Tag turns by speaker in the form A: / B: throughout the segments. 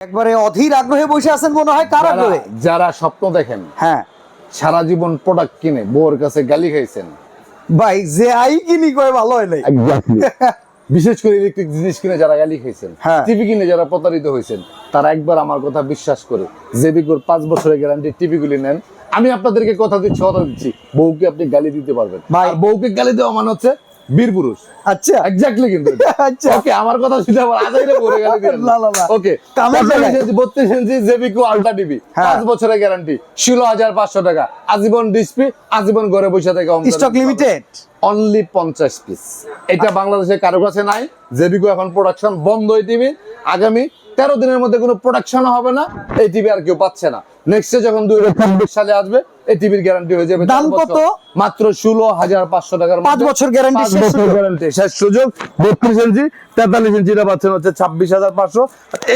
A: একবারে অধীর আগ্রহে বসে আছেন মনে হয় কার আগ্রহে?
B: যারা স্বপ্ন দেখেন
A: হ্যাঁ।
B: সারা জীবন প্রোডাক্ট কিনে বউর কাছে গালি খাইছেন।
A: ভাই যে আই কিনি কয় ভালো হয় নাই।
B: বিশেষ করে ইলেকট্রিক জিনিস কিনে যারা গালি খাইছেন
A: হ্যাঁ।
B: টিভি কিনে যারা প্রতারিত হয়েছেন তারা একবার আমার কথা বিশ্বাস করে জেবিকোর পাঁচ বছরের গ্যারান্টি টিভি গুলি নেন আমি আপনাদেরকে কথা দিচ্ছি কথা দিচ্ছি বউকে আপনি গালি দিতে পারবেন।
A: ভাই-
B: বউকে গালি দেওয়া মানে হচ্ছে বীর পুরুষ।
A: আচ্ছা।
B: এক্স্যাক্টলি কিন্তু
A: আচ্ছা।
B: ওকে আমার কথা শুনে আবার আজাইরে পড়ে গালি
A: না, না, না।
B: ওকে
A: কামের জায়গায়।
B: বত্রিশ ইঞ্চি জেবিকো আলট্রা টিভি
A: হ্যাঁ।
B: পাঁচ বছরের গ্যারান্টি ষোলো হাজার পাঁচশো টাকা। আজীবন ডিসপ্লে আজীবন ঘরে বসে থেকে
A: স্টক লিমিটেড
B: অনলি পঞ্চাশ পিস এটা বাংলাদেশে কারও কাছে নাই। জেবিকো এখন প্রোডাকশন বন্ধ এই টিভি আগামী তেরো দিনের মধ্যে কোনো প্রোডাকশন হবে না। এই টিভি আর কেউ পাচ্ছে না। নেক্সট যখন দুই হাজার চব্বিশ সালে আসবে এই টিভির গ্যারান্টি হয়ে যাবে
A: দাম কত?
B: মাত্র ষোলো হাজার পাঁচশো টাকার
A: পাঁচ বছর guarantee,
B: পাঁচ
A: শেষ
B: বছর
A: সুযোগ।
B: শেষ সুযোগ। বত্রিশ ইঞ্চি তেতাল্লিশ ইঞ্চিটা পাচ্ছেন হচ্ছে ছাব্বিশ হাজার পাঁচশো।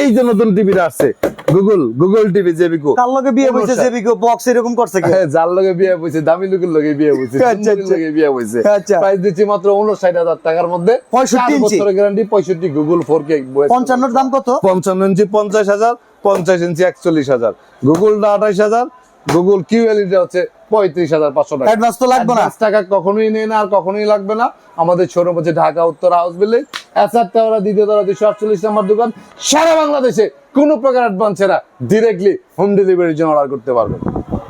B: এই যে নতুন টিভিটা আসছে গুগল গুগল টিভি জেবিকো
A: কার লগে বিয়ে বিগো বক্স এরকম করছে কি?
B: হ্যাঁ, যার লগে বিয়ে বইছে দামি লোকের লগে বিয়ে বইছে
A: আচ্ছা, আচ্ছা।
B: লগে বিয়ে বইছে
A: আচ্ছা।
B: প্রাইস দিচ্ছি মাত্র উনষাট হাজার টাকার মধ্যে।
A: 65
B: চার
A: ইঞ্চি।
B: বছরের গ্যারান্টি পঁয়ষট্টি গুগল ফোর কে
A: পঞ্চান্নর দাম কত?
B: পঞ্চান্ন ইঞ্চি পঞ্চাশ হাজার পঞ্চাশ ইঞ্চি একচল্লিশ হাজার। গুগলটা আঠাইশ হাজার গুগল কিউএলইটা হচ্ছে পঁয়ত্রিশ হাজার পাঁচশো টাকা।
A: অ্যাডভান্স তো লাগবে না।
B: টাকা কখনোই নেই না আর কখনোই লাগবে না। আমাদের শোরুম হচ্ছে ঢাকা উত্তর হাউস বিল্ডিং এসআর টাওয়ার দ্বিতীয় তলা দুশো আটচল্লিশ নম্বর দোকান। সারা বাংলাদেশে কোনো প্রকার অ্যাডভান্স ছাড়া ডিরেক্টলি হোম ডেলিভারির জন্য অর্ডার করতে পারবেন